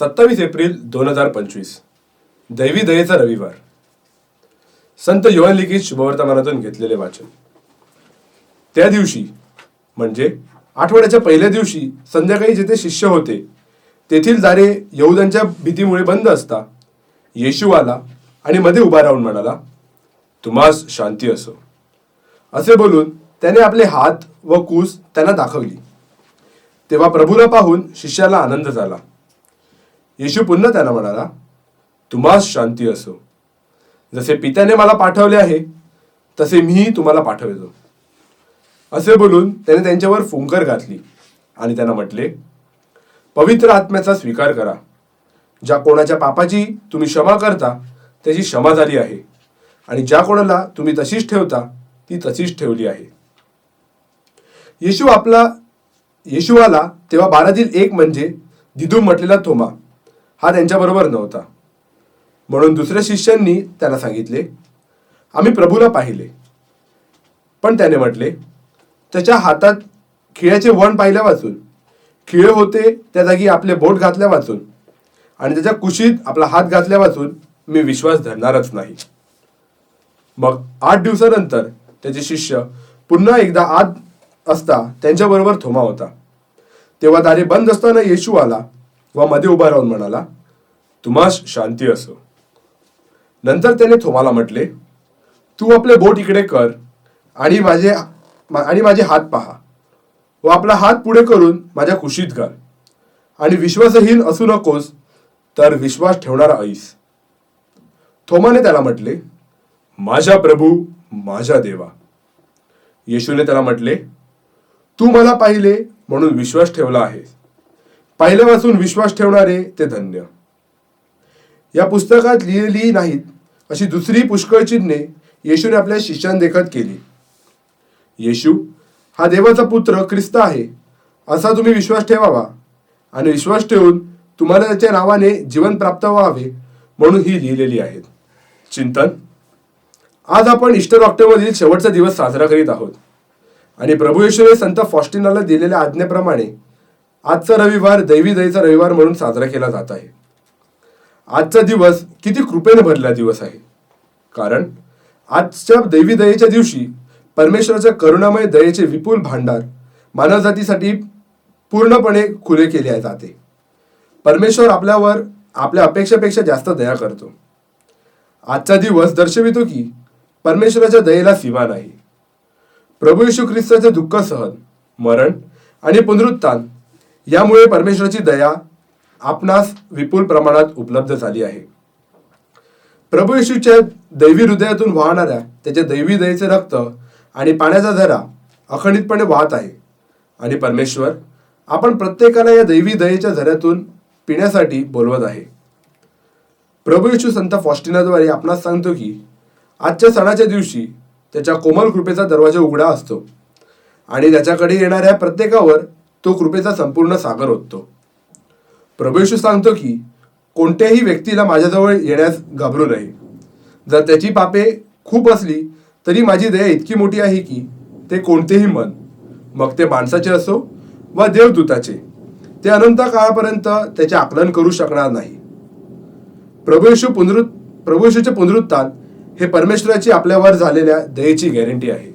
सत्तावीस एप्रिल दोन हजार पंचवीस दैवी दयेचा रविवार. संत योहान लिखित शुभवर्तमानातून घेतलेले वाचन. त्या दिवशी म्हणजे आठवड्याच्या पहिल्या दिवशी संध्याकाळी जेथे शिष्य होते तेथील दारे यहुदांच्या भीतीमुळे बंद असता येशू आला आणि मध्ये उभा राहून म्हणाला तुम्हास शांती असो. असे बोलून त्याने आपले हात व कूस त्यांना दाखवली. तेव्हा प्रभूला पाहून शिष्याला आनंद झाला. येशू पुन्हा त्यांना म्हणाला तुम्हास शांती असो. जसे पित्याने मला पाठवले आहे तसे मीही तुम्हाला पाठवतो. असे बोलून त्याने त्यांच्यावर फुंकर घातली आणि त्यांना म्हटले पवित्र आत्म्याचा स्वीकार करा. ज्या कोणाच्या पापाची तुम्ही क्षमा करता त्याची क्षमा झाली आहे. आणि ज्या कोणाला तुम्ही तशीच ठेवता ती तशीच ठेवली आहे. येशू आपला येशू आला तेव्हा बारातील एक म्हणजे दिदू म्हटलेला थोमा हा त्यांच्याबरोबर नव्हता. म्हणून दुसऱ्या शिष्यांनी त्याला सांगितले आम्ही प्रभूला पाहिले. पण त्याने म्हटले त्याच्या हातात खिळ्याचे वण पाहिल्या वाचून खिळे होते त्या जागी आपले बोट घातल्या वाचून आणि त्याच्या कुशीत आपला हात घातल्या वाचून मी विश्वास धरणारच नाही. मग आठ दिवसानंतर त्याचे शिष्य पुन्हा एकदा आत असता त्यांच्याबरोबर थोमा होता. तेव्हा दारे बंद असताना येशू आला व मध्ये उभा राहून म्हणाला तुम्हास शांती असो. नंतर त्याने थोमाला म्हटले तू आपले बोट इकडे कर आणि माझे आणि माझे हात पहा. व आपला हात पुढे करून माझ्या कुशीत घाल. आणि विश्वासहीन असू नकोस तर विश्वास ठेवणारा ऐस. थोमाने त्याला म्हटले माझ्या प्रभू माझ्या देवा. येशूने त्याला म्हटले तू मला पाहिले म्हणून विश्वास ठेवला आहेस. पाहिल्यापासून विश्वास ठेवणारे ते धन्य. या पुस्तकात लिहिलेली नाहीत अशी दुसरी पुष्कळ चिन्हे येशूने आपल्या शिष्यांदेखत केली. येशू हा देवाचा पुत्र ख्रिस्त आहे असा तुम्ही विश्वास ठेवावा आणि विश्वास ठेवून तुम्हाला त्याच्या नावाने जीवन प्राप्त व्हावे म्हणून ही लिहिलेली आहेत. चिंतन? आज आपण इस्टर ऑक्टोबरमधील शेवटचा दिवस साजरा करीत आहोत आणि प्रभू येशूने संत फॉस्टिनाला दिलेल्या आज्ञेप्रमाणे आजचा रविवार दैवी दयेचा रविवार म्हणून साजरा केला जात आहे. आजचा दिवस किती कृपेने भरला दिवस आहे. कारण आजच्या दैवी दयेच्या दिवशी परमेश्वराच्या करुणामय दयेचे विपुल भांडार मानवजातीसाठी पूर्णपणे खुले केले जाते. परमेश्वर आपल्यावर आपल्या अपेक्षेपेक्षा जास्त दया करतो. आजचा दिवस दर्शवितो की परमेश्वराच्या दयेला सीमा नाही. प्रभू यशू ख्रिस्ताचे दुःख सहन मरण आणि पुनरुत्थान यामुळे परमेश्वराची दया आपणास विपुल प्रमाणात उपलब्ध झाली आहे. प्रभू येशूच्या दैवी हृदयातून वाहणाऱ्या त्याच्या दैवी दयेचे रक्त आणि पाण्याचा झरा अखंडितपणे वाहत आहे. आणि परमेश्वर आपण प्रत्येकाला या दैवी दयेच्या झऱ्यातून पिण्यासाठी बोलवत आहे. प्रभू येशू संत फॉस्टिनाद्वारे आपणास सांगतो की आजच्या सणाच्या दिवशी त्याच्या कोमल कृपेचा दरवाजा उघडा असतो आणि त्याच्याकडे येणाऱ्या प्रत्येकावर तो कृपेचा संपूर्ण सागर होतो प्रभेशू सांगतो की कोणत्याही व्यक्तीला माझ्याजवळ येण्यास घाबरू नये. जर त्याची पापे खूप असली तरी माझी दया इतकी मोठी आहे की ते कोणतेही मन मग ते माणसाचे असो वा देवदूताचे ते अनंत काळापर्यंत त्याचे आकलन करू शकणार नाही. प्रभूशू येशू पुनरुत पुनरुत्थान हे परमेश्वराची आपल्यावर झालेल्या दयेची गॅरंटी आहे.